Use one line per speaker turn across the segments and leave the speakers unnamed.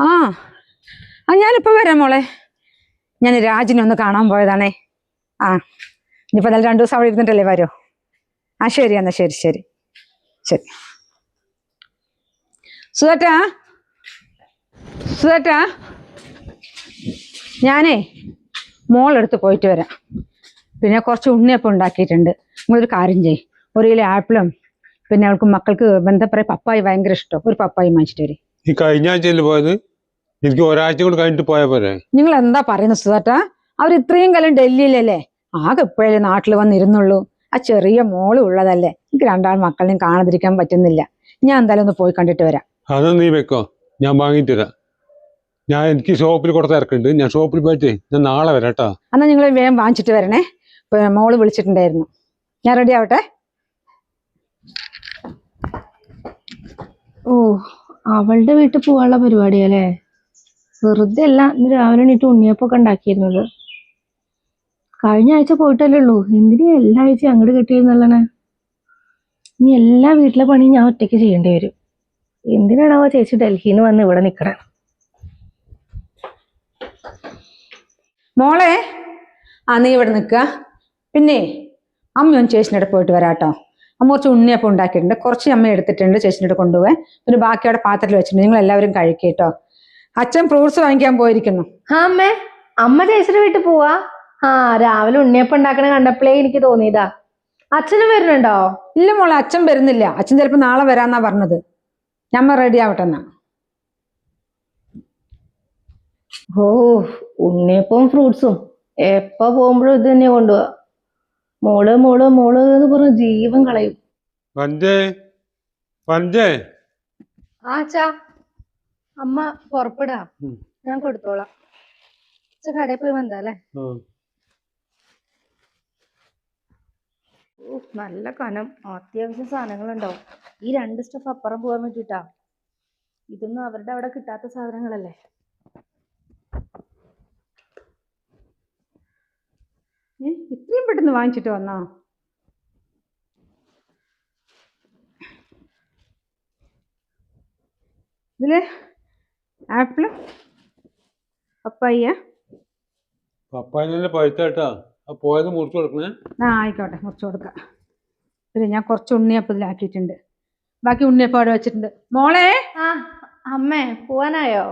ആ ആ ഞാനിപ്പോൾ വരാം മോളെ. ഞാൻ രാജിനെ ഒന്ന് കാണാൻ പോയതാണേ. ആ ഇനിയിപ്പോൾ നല്ല രണ്ടു ദിവസം അവിടെ ഇരുന്നിട്ടല്ലേ വരോ. ആ ശരി എന്നാ ശരി ശരി. ശരി. സുതേട്ടാ സുതേട്ടാ ഞാനേ മോളെടുത്ത് പോയിട്ട് വരാം. പിന്നെ കുറച്ച് ഉണ്ണിയപ്പം ഉണ്ടാക്കിയിട്ടുണ്ട്. നിങ്ങളൊരു കാര്യം ചെയ്യും. ഒരു കിലോ ആപ്പിളും പിന്നെ അവൾക്ക് മക്കൾക്ക് ബന്ധപ്പെട്ട പപ്പായി ഭയങ്കര ഇഷ്ടം. ഒരു പപ്പായി വാങ്ങിച്ചിട്ട് വരും.
ഈ കഴിഞ്ഞ ആഴ്ചയിൽ പോയത്? എനിക്ക് ഒരാഴ്ച കൂടി കഴിഞ്ഞിട്ട് പോയാ പോരെ.
നിങ്ങൾ എന്താ പറയുന്നത് സുധാട്ടാ അവർ ഇത്രയും കാലം ഡൽഹിയിലല്ലേ? ആകെ ഇപ്പോഴേ നാട്ടിൽ വന്നിരുന്നുള്ളൂ. ആ ചെറിയ മോൾ ഉള്ളതല്ലേ? എനിക്ക് രണ്ടാൾ മക്കളെയും കാണാതിരിക്കാൻ പറ്റുന്നില്ല. ഞാൻ എന്തായാലും ഒന്ന് പോയി കണ്ടിട്ട് വരാം.
അത് നീ വെക്കോ. ഞാൻ വാങ്ങിട്ട് തരാം ഞാൻ എനിക്ക് ഷോപ്പിൽ കുറച്ച് തിരക്കുണ്ട്. ഞാൻ ഷോപ്പിൽ പോയിട്ട് ഞാൻ നാളെ വരാം കേട്ടോ
എന്നാ നിങ്ങൾ വേഗം വാങ്ങിച്ചിട്ട് വരണേ. മോൾ വിളിച്ചിട്ടുണ്ടായിരുന്നു. ഞാൻ റെഡി ആവട്ടെ?
ഓ അവളുടെ വീട്ടിൽ പോവാനുള്ള പരിപാടിയല്ലേ വെറുതെ അല്ല ഇന്ന് രാവിലെ എണീറ്റ് ഉണ്ണിയപ്പൊക്കെ ഉണ്ടാക്കിയിരുന്നത്. കഴിഞ്ഞ ആഴ്ച പോയിട്ടല്ലേ ഉള്ളൂ. എന്തിനാ എല്ലാ ആഴ്ചയും അങ്ങോട്ട് കെട്ടിയിരുന്നല്ലേ ഇനി എല്ലാ വീട്ടിലെ പണിയും ഞാൻ ഒറ്റയ്ക്ക് ചെയ്യേണ്ടി വരും. എന്തിനാണാവോ ചേച്ചി ഡൽഹിയിൽ നിന്ന് വന്ന് ഇവിടെ നിൽക്കണേ
മോളെ ആ നീ ഇവിടെ നിൽക്കുക പിന്നെ അമ്മയും ചേച്ചിന്റെ പോയിട്ട് വരാട്ടോ. അമ്മ കുറച്ച് ഉണ്ണിയപ്പം ഉണ്ടാക്കിയിട്ടുണ്ട്. കുറച്ച് അമ്മ എടുത്തിട്ടുണ്ട് ചേച്ചിന്റെ കൊണ്ടുപോകാൻ. പിന്നെ ബാക്കി അവിടെ പാത്രത്തിൽ വെച്ചിട്ടുണ്ട്. നിങ്ങൾ എല്ലാവരും കഴിക്കേട്ടോ അച്ഛൻ ഫ്രൂട്ട്സ് വാങ്ങിക്കാൻ പോയിരിക്കുന്നു.
ആ അമ്മേ. അമ്മ ചേച്ചിയുടെ വീട്ടിൽ പോവാ? ആ രാവിലെ ഉണ്ണിയപ്പം ഉണ്ടാക്കണ കണ്ടപ്പോഴേ എനിക്ക് തോന്നിയതാ. അച്ഛനും വരുന്നുണ്ടോ?
ഇല്ല മോളെ അച്ഛൻ വരുന്നില്ല. അച്ഛൻ ചിലപ്പോ നാളെ വരാന്നാ പറഞ്ഞത്. ഞമ്മ റെഡി ആവട്ടെ എന്നാ
ഓ ഉണ്ണിയപ്പവും ഫ്രൂട്ട്സും. എപ്പോ പോകുമ്പോഴും ഇത് തന്നെ കൊണ്ടുപോവാ. മോൾ മോൾ മോൾ എന്ന് പറഞ്ഞ് ജീവൻ കളയും.
പഞ്ചേ പഞ്ചേ
ആച്ചാ അമ്മ പുറപ്പെടാ. ഞാൻ കൊടുത്തോളാം. കടയിൽ പോയി വന്നല്ലേ നല്ല കനം. അത്യാവശ്യം സാധനങ്ങളുണ്ടാവും. ഈ രണ്ട് സ്റ്റഫ് അപ്പുറം പോകാൻ വേണ്ടിട്ടാ. ഇതൊന്നും അവരുടെ അവിടെ കിട്ടാത്ത സാധനങ്ങളല്ലേ?
ഇത്രയും പെട്ടെന്ന് വാങ്ങിച്ചിട്ട് വന്നോ? ഇതിൽ ആപ്പിൾ പപ്പായ.
പപ്പായനെ പഴുത്താട്ടാ ആ പോയത് മുറിച്ചു കൊടുക്കണേ.
ആ ആയിക്കോട്ടെ മുറിച്ചു കൊടുക്കാം. പിന്നെ ഞാൻ കുറച്ച് ഉണ്ണിയപ്പം ഇതിലാക്കിയിട്ടുണ്ട്. ബാക്കി ഉണ്ണിയപ്പം അവിടെ വെച്ചിട്ടുണ്ട്. മോളെ?
ആ അമ്മേ പോവാനായോ?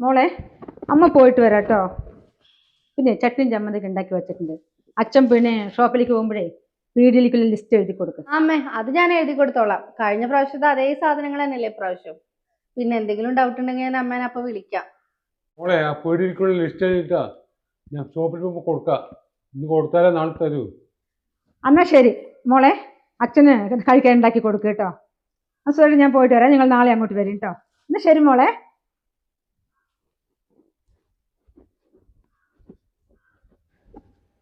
മോളെ അമ്മ പോയിട്ട് വരാം കേട്ടോ. പിന്നെ ചട്ടിൻ ചമ്മന്തിക്ക് ഉണ്ടാക്കി വെച്ചിട്ടുണ്ട്. അച്ഛൻ പിന്നെ ഷോപ്പിലേക്ക് പോകുമ്പോഴേ വീടിലേക്കുള്ള ലിസ്റ്റ് എഴുതി കൊടുക്കും.
അമ്മേ അത് ഞാൻ എഴുതി കൊടുത്തോളാം. കഴിഞ്ഞ പ്രാവശ്യത്തെ അതേ സാധനങ്ങൾ തന്നെയല്ലേ ഇപ്രാവശ്യം? പിന്നെ എന്തെങ്കിലും ഡൗട്ട് ഉണ്ടെങ്കിൽ ഞാൻ അമ്മേനെ അപ്പൊ വിളിക്കാം.
മോളെ ആ പേടിക്കുള്ള ലിസ്റ്റ് എഴുതിട്ടാ ഞാൻ ഷോപ്പിൽ പോകുമ്പോൾ കൊടുക്കാം. ഇന്ന് കൊടുത്താലേ നാളെ തരൂ.
എന്നാ ശരി. മോളെ അച്ഛന് കഴിക്കാൻ ഉണ്ടാക്കി കൊടുക്കുക കേട്ടോ. ആ സോറി ഞാൻ പോയിട്ട് വരാം. നിങ്ങൾ നാളെ അങ്ങോട്ട് വരും കേട്ടോ. എന്നാ ശരി മോളെ.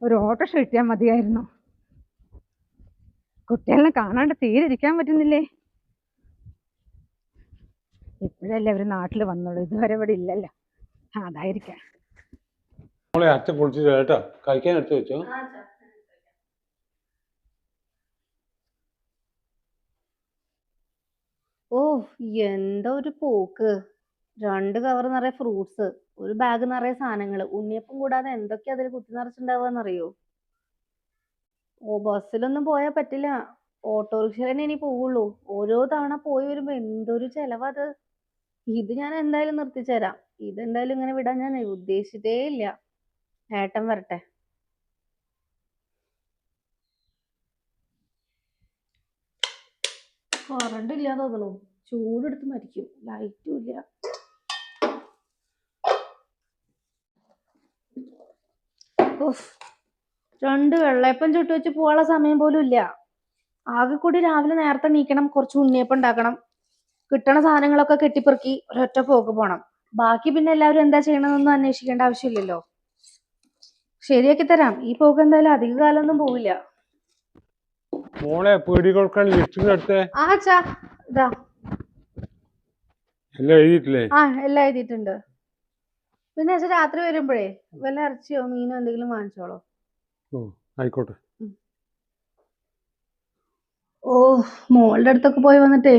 ഒരു ഓട്ടോഷ കിട്ടിയാൽ മതിയായിരുന്നു. കുട്ടികളെ കാണാണ്ട് തീരെ ഇരിക്കാൻ പറ്റുന്നില്ലേ? ഇപ്പോഴല്ലേ അവർ നാട്ടിൽ വന്നുള്ളൂ. ഇതുവരെ ഇവിടെ ഇല്ലല്ലോ. അതായിരിക്കാം.
നമ്മളെ അച്ഛൻ കുളിച്ചിട്ട് കേട്ടോ കഴിക്കാൻ എടുത്തു വെച്ചോ.
ഓ എന്താ ഒരു പോക്ക്. രണ്ട് കവർ നിറയെ ഫ്രൂട്ട്സ് ഒരു ബാഗ് നിറയെ സാധനങ്ങൾ ഉണ്ണിയപ്പം കൂടാതെ എന്തൊക്കെയാ അതിൽ കുത്തി നിറച്ചിട്ടുണ്ടാവുകയെന്നറിയോ ഓ ബസ്സിലൊന്നും പോയാ പറ്റില്ല. ഓട്ടോറിക്ഷയിൽ തന്നെ ഇനി പോവുള്ളൂ. ഓരോ തവണ പോയി വരുമ്പോ എന്തൊരു ചെലവാ അത്? ഇത് ഞാൻ എന്തായാലും നിർത്തിച്ചേരാം. ഇതെന്തായാലും ഇങ്ങനെ വിടാൻ ഞാൻ ഉദ്ദേശിച്ചിട്ടേ ഇല്ല. ഏട്ടൻ വരട്ടെ. കറണ്ട് ഇല്ല തോന്നുന്നു ചൂടെടുത്ത് മരിക്കും. ലൈറ്റും ഇല്ല. രണ്ട് വെള്ളയപ്പം ചുട്ടുവെച്ച് പോവാനുള്ള സമയം പോലും ഇല്ല. ആകെ കൂടി രാവിലെ നേരത്തെ എണീക്കണം കുറച്ച് ഉണ്ണിയപ്പം ഉണ്ടാക്കണം. കിട്ടണ സാധനങ്ങളൊക്കെ കെട്ടിപ്പെറുക്കി ഒരൊറ്റ പോക്ക് പോണം. ബാക്കി പിന്നെ എല്ലാവരും എന്താ ചെയ്യണമെന്നൊന്നും അന്വേഷിക്കേണ്ട ആവശ്യമില്ലല്ലോ. ശരിയാക്കി തരാം. ഈ പോക്ക് എന്തായാലും അധിക കാലമൊന്നും പോവില്ല.
മോളെ എടുത്തേ.
ആച്ചാ ഇതാ.
എല്ലാം എഴുതിയിട്ടില്ലേ?
ആ എല്ലാം എഴുതിയിട്ടുണ്ട്. പിന്നെ അച്ഛൻ രാത്രി വരുമ്പോഴേ വല്ല ഇറച്ചിയോ മീനോ എന്തെങ്കിലും വാങ്ങിച്ചോളോ.
ഓ ആയിക്കോട്ടെ.
ഓ മോളുടെ അടുത്തൊക്കെ പോയി വന്നിട്ടേ.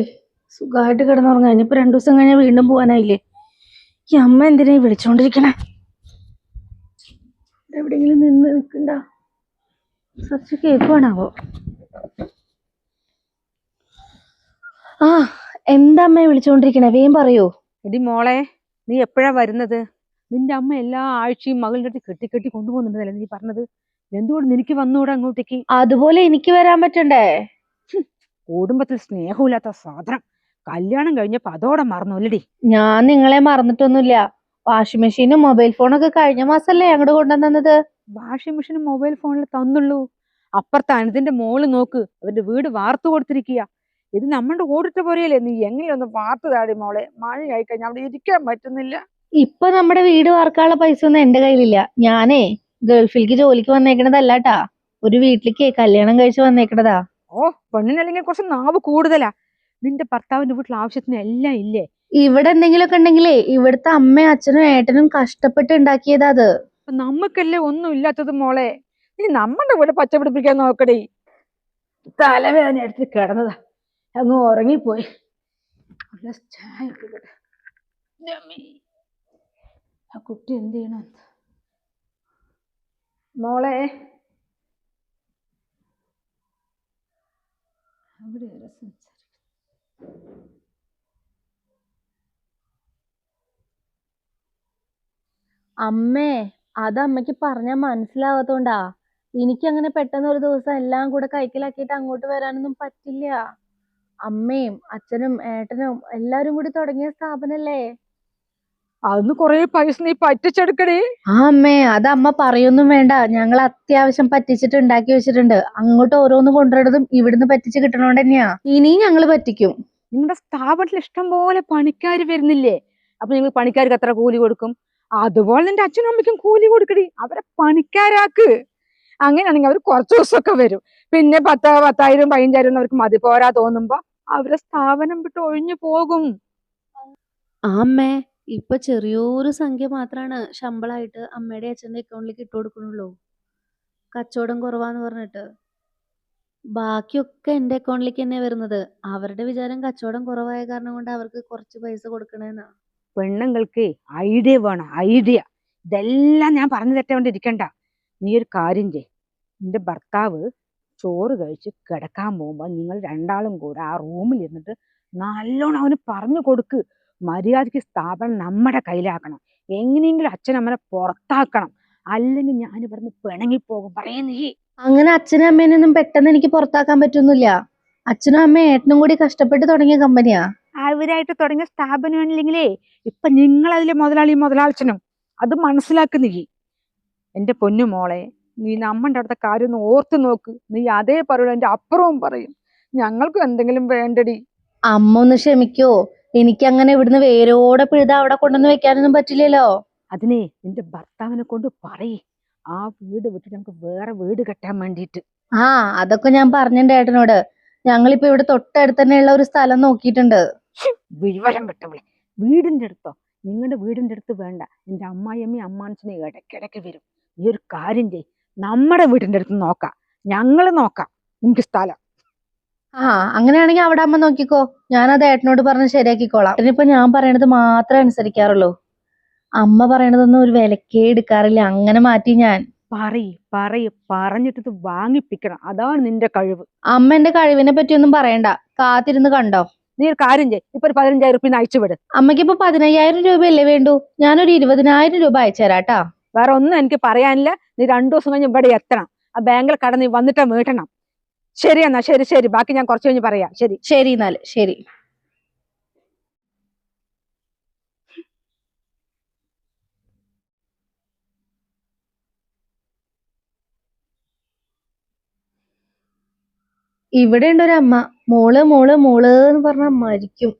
സുഖമായിട്ട് കിടന്നുറങ്ങാൻ. ഇനിയിപ്പോൾ രണ്ടു ദിവസം കഴിഞ്ഞാൽ വീണ്ടും പോകാനായില്ലേ ഈ അമ്മ എന്തിനാ വിളിച്ചോണ്ടിരിക്കണേ? എവിടെയെങ്കിലും നിന്ന് നിൽക്കണ്ട. സച്ച് കേൾക്കുവാണാവോ ആ എന്താ അമ്മയെ വിളിച്ചോണ്ടിരിക്കണേ? വേം പറയോ.
എടി മോളെ നീ എപ്പോഴാ വരുന്നത്? നിന്റെ അമ്മ എല്ലാ ആഴ്ചയും മകളുടെ അടുത്ത് കെട്ടി കെട്ടി കൊണ്ടുപോകുന്നുണ്ടല്ലേ നീ പറഞ്ഞത്? എന്തുകൊണ്ട് നിനക്ക് വന്നുകൂടെ അങ്ങോട്ടേക്ക്?
അതുപോലെ എനിക്ക് വരാൻ പറ്റണ്ടേ?
കുടുംബത്തിൽ സ്നേഹമില്ലാത്ത സാധനം. കല്യാണം കഴിഞ്ഞപ്പോ അതോടെ മറന്നുല്ലടി.
ഞാൻ നിങ്ങളെ മറന്നിട്ടൊന്നുമില്ല. വാഷിംഗ് മെഷീനും മൊബൈൽ ഫോണൊക്കെ കഴിഞ്ഞ മാസല്ലേ അങ്ങോട്ട് കൊണ്ടുവന്നത്
വാഷിംഗ് മെഷീനും മൊബൈൽ ഫോണിൽ തന്നുള്ളൂ. അപ്പുറത്തെ അനുദിന്റെ മോൾ നോക്ക്. അവന്റെ വീട് വാർത്തു കൊടുത്തിരിക്കുക ഇത് നമ്മുടെ ഓടിട്ട പോലെയല്ലേ? നീ എങ്ങനെയൊന്ന് വാർത്തു താടി മോളെ? മഴയായി കഴിഞ്ഞാൽ അവിടെ ഇരിക്കാൻ പറ്റുന്നില്ല.
ഇപ്പൊ നമ്മുടെ വീട് വാർക്കാനുള്ള പൈസ ഒന്നും എന്റെ കയ്യിലില്ല. ഞാനേ ഗൾഫിലേക്ക് ജോലിക്ക് വന്നേക്കണതല്ലാട്ടാ. ഒരു വീട്ടിലേക്ക് കല്യാണം കഴിച്ച് വന്നേക്കണതാ.
ഓ പെണ്ണിനല്ലെങ്കിൽ കുറച്ച് നാവ് കൂടുതലാ. നിന്റെ ഭർത്താവിന്റെ വീട്ടിൽ ആവശ്യത്തിന് എല്ലാം ഇല്ലേ?
ഇവിടെ എന്തെങ്കിലുമൊക്കെ ഉണ്ടെങ്കിലേ ഇവിടുത്തെ അമ്മയും അച്ഛനും ഏട്ടനും കഷ്ടപ്പെട്ട് ഉണ്ടാക്കിയതാ അത്.
അപ്പൊ നമുക്കല്ലേ ഒന്നും ഇല്ലാത്തത് മോളെ? നീ നമ്മുടെ വീട് പച്ചപിടിപ്പിക്കാൻ നോക്കടി. തലവേദന എടുത്ത് കിടന്നതാ. അങ്ങ് ഉറങ്ങിപ്പോയി. ആ കുട്ടി എന്ത് ചെയ്യണം മോളെ അവിടെ സംസാരിക്കുന്നത്?
അമ്മേ അത് അമ്മയ്ക്ക് പറഞ്ഞാൽ മനസ്സിലാവാത്തോണ്ടാ. എനിക്ക് അങ്ങനെ പെട്ടെന്ന് ഒരു ദിവസം എല്ലാം കൂടെ കൈക്കലാക്കിയിട്ട് അങ്ങോട്ട് വരാനൊന്നും പറ്റില്ല. അമ്മയും അച്ഛനും ഏട്ടനും എല്ലാരും കൂടി തുടങ്ങിയ സ്ഥാപനല്ലേ?
അന്ന് കൊറേ പൈസ നീ പറ്റിച്ചെടുക്കടേ.
ആ അമ്മേ അത് അമ്മ പറയൊന്നും വേണ്ട. ഞങ്ങൾ അത്യാവശ്യം പറ്റിച്ചിട്ട് ഉണ്ടാക്കി വെച്ചിട്ടുണ്ട്. അങ്ങോട്ട് ഓരോന്ന് കൊണ്ടുവരണതും ഇവിടുന്ന് പറ്റിച്ച് കിട്ടണോണ്ട് തന്നെയാ. ഇനിയും ഞങ്ങൾ പറ്റിക്കും.
നിങ്ങളുടെ സ്ഥാപനത്തിൽ ഇഷ്ടം പോലെ പണിക്കാർ വരുന്നില്ലേ? അപ്പൊ നിങ്ങൾ പണിക്കാർക്ക് എത്ര കൂലി കൊടുക്കും? അതുപോലെ നിന്റെ അച്ഛനും അമ്മയ്ക്കും കൂലി കൊടുക്കടി. അവരെ പണിക്കാരാക്ക്. അങ്ങനെയാണെങ്കിൽ അവർ കുറച്ച് ദിവസമൊക്കെ വരും. പിന്നെ പത്ത് പത്തായിരം പതിനഞ്ചായിരം അവർക്ക് മതി. പോരാ തോന്നുമ്പോ അവരെ സ്ഥാപനം വിട്ട് ഒഴിഞ്ഞു പോകും.
ആ അമ്മേ. ഇപ്പൊ ചെറിയൊരു സംഖ്യ മാത്രാണ് ശമ്പളമായിട്ട് അമ്മയുടെ അച്ഛന്റെ അക്കൗണ്ടിലേക്ക് ഇട്ട് കൊടുക്കണുള്ളൂ കച്ചവടം കുറവാന്ന് പറഞ്ഞിട്ട്. ബാക്കിയൊക്കെ എന്റെ അക്കൗണ്ടിലേക്ക് തന്നെ വരുന്നത്. അവരുടെ വിചാരം കച്ചവടം കുറവായ കാരണം കൊണ്ട് അവർക്ക് കുറച്ച് പൈസ കൊടുക്കണേന്നാ.
പെണ്ണുങ്ങൾക്ക് ഐഡിയ വേണം ഐഡിയ. ഇതെല്ലാം ഞാൻ പറഞ്ഞു തെറ്റോണ്ടിരിക്കണ്ട നീ ഒരു കാര്യം ചെയ് നിന്റെ ഭർത്താവ് ചോറ് കഴിച്ച് കിടക്കാൻ പോകുമ്പോ നിങ്ങൾ രണ്ടാളും കൂടെ ആ റൂമിൽ ഇരുന്നിട്ട് നല്ലോണം അവന് പറഞ്ഞു കൊടുക്ക്. മര്യാദയ്ക്ക് സ്ഥാപനം നമ്മുടെ കയ്യിലാക്കണം. എങ്ങനെയെങ്കിലും അച്ഛനമ്മനെ പുറത്താക്കണം. അല്ലെങ്കിൽ ഞാൻ ഇവിടുന്ന് പിണങ്ങിപ്പോകും പറയുന്നേ
അങ്ങനെ അച്ഛനും അമ്മേനൊന്നും പെട്ടെന്ന് എനിക്ക് പുറത്താക്കാൻ പറ്റൊന്നുമില്ല. അച്ഛനും അമ്മയും ഏട്ടനും കൂടി കഷ്ടപ്പെട്ട് തുടങ്ങിയ കമ്പനിയാ
അവരായിട്ട് തുടങ്ങിയ സ്ഥാപനമാണില്ലെങ്കിലേ ഇപ്പൊ നിങ്ങൾ അതിലെ മുതലാളി മുതലാളിച്ചനും അത് മനസ്സിലാക്കുന്നില്ലേ എന്റെ പൊന്നു മോളെ നീ നമ്മുടെ അടുത്ത കാര്യം ഒന്ന് ഓർത്ത് നോക്ക്. നീ അതേ പറയുള്ളൂ എന്റെ അപ്പുറവും പറയും. ഞങ്ങൾക്കും എന്തെങ്കിലും വേണ്ടടി.
അമ്മ ഒന്ന് ക്ഷമിക്കോ. എനിക്ക് അങ്ങനെ ഇവിടുന്ന് വേരോടെ പിഴുത അവിടെ കൊണ്ടുവന്ന് വെക്കാനൊന്നും പറ്റില്ലല്ലോ.
അതിനെ നിന്റെ ഭർത്താവിനെ കൊണ്ട് പറയ്. ആ വീട് വിട്ടിട്ട് നമുക്ക് വേറെ വീട് കെട്ടാൻ വേണ്ടിട്ട്
ആ അതൊക്കെ ഞാൻ പറഞ്ഞിട്ടുണ്ട് ഏട്ടനോട്. ഞങ്ങളിപ്പോ ഇവിടെ തൊട്ടടുത്ത് തന്നെയുള്ള ഒരു സ്ഥലം നോക്കിയിട്ടുണ്ട്.
വിവരം കിട്ടവളെ വീടിന്റെ അടുത്തോ? നിങ്ങളുടെ വീടിന്റെ അടുത്ത് വേണ്ട. എന്റെ അമ്മായിയമ്മയും അമ്മാനച്ചനെ ഇടയ്ക്കിടയ്ക്ക് വരും. ഈ ഒരു കാര്യം ചെയ് നമ്മുടെ വീടിന്റെ അടുത്ത് നോക്കാം. ഞങ്ങൾ നോക്കാം. നിനക്ക് സ്ഥലം.
ആ അങ്ങനെയാണെങ്കിൽ അവിടെ അമ്മ നോക്കിക്കോ. ഞാനത് ഏട്ടനോട് പറഞ്ഞ് ശരിയാക്കിക്കോളാം. ഏട്ടനിപ്പോ ഞാൻ പറയണത് മാത്രമേ അനുസരിക്കാറുള്ളൂ. അമ്മ പറയണതൊന്നും ഒരു വിലക്കേ എടുക്കാറില്ല. അങ്ങനെ മാറ്റി ഞാൻ.
പറയ് പറയ് പറഞ്ഞിട്ട് ഇത് വാങ്ങിപ്പിക്കണം. അതാണ് നിന്റെ കഴിവ്.
അമ്മ എന്റെ കഴിവിനെ പറ്റിയൊന്നും പറയണ്ട. കാത്തിരുന്ന് കണ്ടോ?
നീ ഒരു കാര്യം ചെയ് ഇപ്പൊ ഒരു പതിനഞ്ചായിരം റുപ്യ അയച്ചു വിട്
അമ്മയ്ക്ക് ഇപ്പൊ പതിനയ്യായിരം രൂപയല്ലേ വേണ്ടു? ഞാനൊരു ഇരുപതിനായിരം രൂപ അയച്ചുതരാട്ടാ
വേറെ ഒന്നും എനിക്ക് പറയാനില്ല. നീ രണ്ടു ദിവസം കഴിഞ്ഞ് ഇവിടെ എത്തണം. ആ ബാങ്കിൽ കടന്ന് നീ വന്നിട്ട് വീട്ടണം. ശരി എന്നാ ശരി ശരി. ബാക്കി ഞാൻ കുറച്ച് കഴിഞ്ഞ് പറയാം. ശരി.
ശരി എന്നാൽ ശരി. ഇവിടെ ഉണ്ടൊരമ്മ മോൾ മോൾ മോൾ എന്ന് പറഞ്ഞാൽ മരിക്കും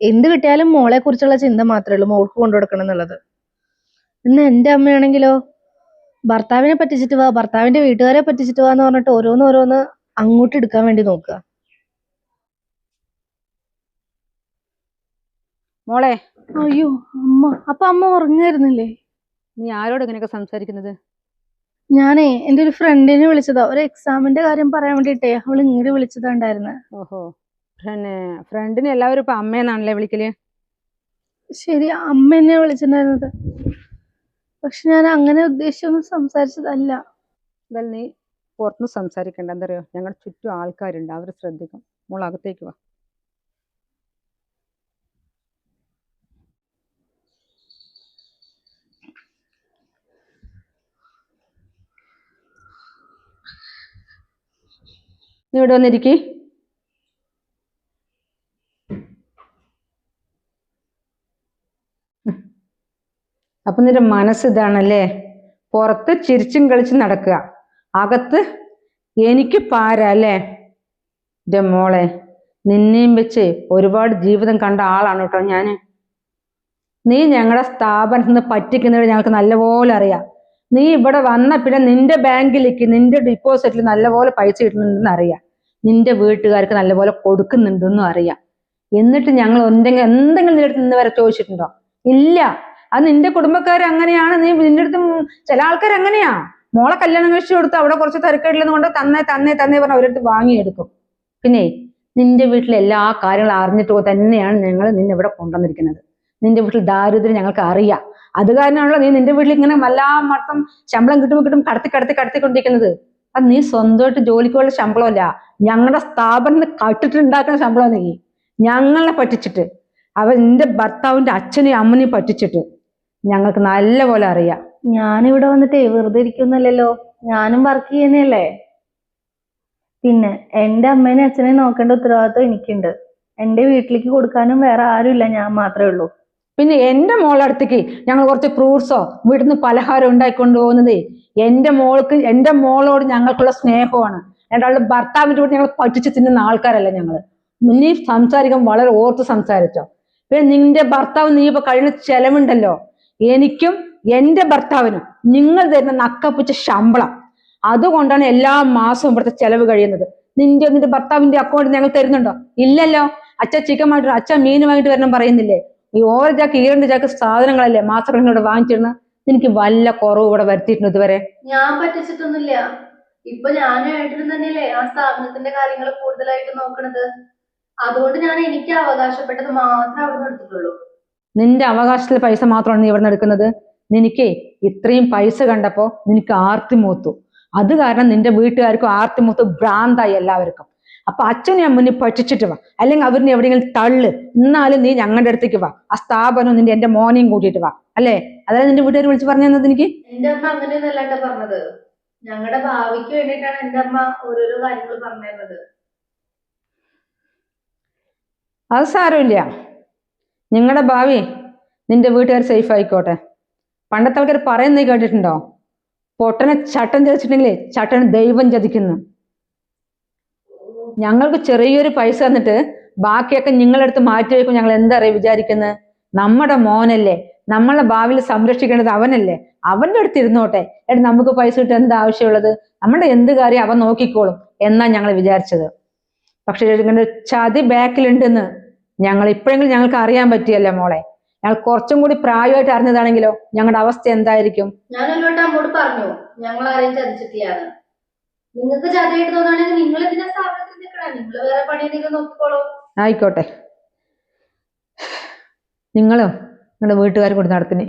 എന്ത് കിട്ടിയാലും മോളെ കുറിച്ചുള്ള ചിന്ത മാത്രമേ ഉള്ളൂ മോൾക്ക് കൊണ്ടു കൊടുക്കണം എന്നുള്ളത്. ഇന്ന് എന്റെ അമ്മയാണെങ്കിലോ ഭർത്താവിനെ പറ്റിച്ചിട്ട് വാ ഭർത്താവിന്റെ വീട്ടുകാരെ പറ്റിച്ചിട്ട് വാ എന്ന് പറഞ്ഞിട്ട് ഓരോന്ന് ഓരോന്ന് അങ്ങോട്ട് എടുക്കാൻ വേണ്ടി നോക്കുക.
മോളെ.
അയ്യോ അമ്മ. അപ്പൊ അമ്മ ഉറങ്ങായിരുന്നില്ലേ?
നീ ആരോട് ഇങ്ങനെയൊക്കെ സംസാരിക്കുന്നത്?
ഞാനേ എന്റെ ഒരു ഫ്രണ്ടിനെ വിളിച്ചതാ. ഒരു എക്സാമിന്റെ കാര്യം പറയാൻ വേണ്ടിട്ടേ അവൾ ഇങ്ങോട്ട് വിളിച്ചതാണ്ടായിരുന്നു.
ഓഹോ. പിന്നെ ഫ്രണ്ടിനെ എല്ലാവരും ഇപ്പൊ അമ്മയെന്നാണല്ലേ വിളിക്കൽ?
ശരി അമ്മ എന്നെ വിളിച്ചിട്ടുണ്ടായിരുന്നത്. പക്ഷെ ഞാൻ അങ്ങനെ ഉദ്ദേശിച്ചൊന്നും സംസാരിച്ചതല്ല.
എന്തായാലും നീ പുറത്തുനിന്ന് സംസാരിക്കേണ്ട. എന്താ പറയുക ഞങ്ങളുടെ ചുറ്റും ആൾക്കാരുണ്ട്. അവർ ശ്രദ്ധിക്കും മോൾ അകത്തേക്ക് വാ. നീ ഇവിടെ വന്നിരിക്കി? അപ്പൊ നിന്റെ മനസ്സ് ഇതാണല്ലേ? പുറത്ത് ചിരിച്ചും കളിച്ചും നടക്കുക. അകത്ത് എനിക്ക് പാരാ അല്ലേ? എന്റെ മോളെ നിന്നെയും വെച്ച് ഒരുപാട് ജീവിതം കണ്ട ആളാണ് കേട്ടോ ഞാൻ നീ ഞങ്ങളുടെ സ്ഥാപനത്തിൽ നിന്ന് പറ്റിക്കുന്നവരെ ഞങ്ങൾക്ക് നല്ലപോലെ അറിയാം. നീ ഇവിടെ വന്ന പിന്നെ നിന്റെ ബാങ്കിലേക്ക് നിന്റെ ഡിപ്പോസിറ്റിൽ നല്ലപോലെ പൈസ കിട്ടുന്നുണ്ടെന്ന് അറിയാം. നിന്റെ വീട്ടുകാർക്ക് നല്ലപോലെ കൊടുക്കുന്നുണ്ടെന്നും അറിയാം. എന്നിട്ട് ഞങ്ങൾ എന്തെങ്കിലും എന്തെങ്കിലും നിന്റെ അടുത്ത് നിന്ന് വരെ ചോദിച്ചിട്ടുണ്ടോ? ഇല്ല. അത് നിന്റെ കുടുംബക്കാർ അങ്ങനെയാണ് നീ നിന്റെ അടുത്ത് ചില ആൾക്കാർ അങ്ങനെയാ മോളെ കല്യാണം കഴിച്ചു കൊടുത്ത് അവിടെ കുറച്ച് തിരക്കേടില്ലെന്ന് കൊണ്ട് തന്നെ തന്നെ തന്നെ പറഞ്ഞ് അവരടുത്ത് വാങ്ങിയെടുക്കും. പിന്നെ നിന്റെ വീട്ടിലെ എല്ലാ കാര്യങ്ങളും അറിഞ്ഞിട്ട് തന്നെയാണ് ഞങ്ങൾ നിന്നെ ഇവിടെ കൊണ്ടുവന്നിരിക്കുന്നത്. നിന്റെ വീട്ടിൽ ദാരിദ്ര്യം ഞങ്ങൾക്ക് അറിയാം. അത് കാരണമാണല്ലോ നീ നിന്റെ വീട്ടിൽ ഇങ്ങനെ വല്ലാ മൊത്തം ശമ്പളം കിട്ടുമ്പോൾ കിട്ടും കടത്തി കടത്തി കടത്തിക്കൊണ്ടിരിക്കുന്നത് അത് നീ സ്വന്തമായിട്ട് ജോലിക്കുള്ള ശമ്പളമല്ല. ഞങ്ങളുടെ സ്ഥാപനത്തിൽ കട്ടിട്ടുണ്ടാക്കുന്ന ശമ്പളം നീ. ഞങ്ങളെ പറ്റിച്ചിട്ട് അവൻ നിന്റെ ഭർത്താവിന്റെ അച്ഛനെയും അമ്മനെയും പറ്റിച്ചിട്ട് ഞങ്ങൾക്ക് നല്ല പോലെ അറിയാം.
ഞാനിവിടെ വന്നിട്ട് വെറുതെ ഇരിക്കുന്നല്ലോ ഞാനും വർക്ക് ചെയ്യുന്നല്ലേ പിന്നെ എന്റെ അമ്മേനെ അച്ഛനെ നോക്കേണ്ട ഉത്തരവാദിത്വം എനിക്കുണ്ട്. എന്റെ വീട്ടിലേക്ക് കൊടുക്കാനും വേറെ ആരുമില്ല ഞാൻ മാത്രമേ ഉള്ളൂ.
പിന്നെ എന്റെ മോളടുത്തേക്ക് ഞങ്ങൾ കുറച്ച് ഫ്രൂട്ട്സോ വീട്ടിൽ പലഹാരം ഉണ്ടാക്കിക്കൊണ്ട് പോകുന്നത് എന്റെ മോൾക്ക് എന്റെ മോളോട് ഞങ്ങൾക്കുള്ള സ്നേഹമാണ്. രണ്ടാളുടെ ഭർത്താവിന്റെ കൂടെ ഞങ്ങൾ പഠിച്ചു തിന്നുന്ന ആൾക്കാരല്ല ഞങ്ങൾ നീ സംസാരിക്കാൻ വളരെ ഓർത്ത് സംസാരിച്ചോ. പിന്നെ നിന്റെ ഭർത്താവ് നീ ഇപ്പൊ കഴിഞ്ഞ ചെലവുണ്ടല്ലോ. എനിക്കും എന്റെ ഭർത്താവിനും നിങ്ങൾ തരുന്ന നക്കപ്പിച്ച ശമ്പളം. അതുകൊണ്ടാണ് എല്ലാ മാസവും ഇവിടുത്തെ ചെലവ് കഴിയുന്നത്. നിന്റെ നിന്റെ ഭർത്താവിന്റെ അക്കൗണ്ട് ഞങ്ങൾ തരുന്നുണ്ടോ? ഇല്ലല്ലോ. അച്ഛ ചിക്കൻ വാങ്ങിട്ട് അച്ഛ മീൻ വാങ്ങിട്ട് വരണം പറയുന്നില്ലേ? ഈ ഓരോ ചാക്ക് ഈ രണ്ട് ചാക്ക് സാധനങ്ങളല്ലേ മാസക്കണക്കിന് വാങ്ങിച്ചിരുന്ന? എനിക്ക് വല്ല കുറവ് ഇവിടെ വരുത്തിയിട്ടുണ്ട് ഇതുവരെ?
ഞാൻ പറ്റിച്ചിട്ടൊന്നുമില്ല. ഇപ്പൊ ഞാനും ഏട്ടനും തന്നെയല്ലേ ആ സ്ഥാപനത്തിന്റെ കാര്യങ്ങൾ കൂടുതലായിട്ട് നോക്കണത്. അതുകൊണ്ട് ഞാൻ എനിക്ക് അവകാശപ്പെട്ടത് മാത്രമേ അവിടെ നിന്ന് എടുത്തിട്ടുള്ളൂ.
നിന്റെ അവകാശത്തിലെ പൈസ മാത്രമാണ് നീ ഇവിടെ നിന്ന് എടുക്കുന്നത്? നിനക്ക് ഇത്രയും പൈസ കണ്ടപ്പോ നിനക്ക് ആർത്തി മൂത്തു അത് കാരണം നിന്റെ വീട്ടുകാർക്കും ആർത്തി മൂത്ത് ഭ്രാന്തായി എല്ലാവർക്കും. അപ്പൊ അച്ഛനെ അമ്മനെ പഠിച്ചിട്ട് വാ. അല്ലെങ്കിൽ അവരിനെ എവിടെയെങ്കിലും തള്ളു. എന്നാലും നീ ഞങ്ങളുടെ അടുത്തേക്ക് വാ. ആ സ്ഥാപനം നിന്റെ എന്റെ മോനെയും കൂട്ടിയിട്ട് വാ. അല്ലേ? അതായത് നിന്റെ വീട്ടുകാർ വിളിച്ച് പറഞ്ഞു തന്നത് എനിക്ക്?
എന്റെ അമ്മ അങ്ങനെയൊന്നല്ല കേട്ടോ പറഞ്ഞത്. ഞങ്ങളുടെ ഭാവിക്ക് വേണ്ടിയിട്ടാണ് എന്റെ അമ്മ ഓരോരോ കാര്യങ്ങൾ പറഞ്ഞിരുന്നത്.
അത് സാരമില്ല. നിങ്ങളുടെ ഭാവി നിന്റെ വീട്ടുകാർ സേഫ് ആയിക്കോട്ടെ. പണ്ടത്തെ ആൾക്കാർ പറയുന്നത് കേട്ടിട്ടുണ്ടോ? പൊട്ടനെ ചട്ടൻ ചതിച്ചിട്ടുണ്ടെങ്കിലേ ചട്ടൻ ദൈവം ചതിക്കുന്നു. ഞങ്ങൾക്ക് ചെറിയൊരു പൈസ തന്നിട്ട് ബാക്കിയൊക്കെ നിങ്ങളെടുത്ത് മാറ്റി വയ്ക്കും. ഞങ്ങൾ എന്താ അറിയാം വിചാരിക്കുന്നത് നമ്മുടെ മോനല്ലേ. നമ്മളെ ഭാവിയിൽ സംരക്ഷിക്കേണ്ടത് അവനല്ലേ. അവന്റെ അടുത്ത് ഇരുന്നോട്ടെ. എടി നമുക്ക് പൈസ കിട്ടാൻ എന്താ ആവശ്യമുള്ളത്? നമ്മുടെ എന്ത് കാര്യം അവൻ നോക്കിക്കോളും എന്നാ ഞങ്ങൾ വിചാരിച്ചത്. പക്ഷെ ചതി ബാക്കിലുണ്ടെന്ന് ഞങ്ങൾ ഇപ്പോഴെങ്കിലും ഞങ്ങൾക്ക് അറിയാൻ പറ്റിയല്ലേ മോളെ? ഞങ്ങൾ കുറച്ചും കൂടി പ്രായമായിട്ട് അറിഞ്ഞതാണെങ്കിലോ? ഞങ്ങളുടെ അവസ്ഥ എന്തായിരിക്കും?
വട്ടം അമ്മോട് പറഞ്ഞു ഞങ്ങൾ ആരെയും ചതിച്ചിട്ടില്ലാന്ന് നിങ്ങൾക്ക് ചതിയായിട്ട് തോന്നുകയാണെങ്കിൽ നിങ്ങൾ ഇതിന്റെ സ്ഥാപനത്തിൽ നിൽക്കണം? നിങ്ങൾ വേറെ പണി എന്തെങ്കിലും നോക്കിക്കോളൂ.
ആയിക്കോട്ടെ. നിങ്ങളും നിങ്ങളുടെ വീട്ടുകാർ കൂടി നടത്തിനെ.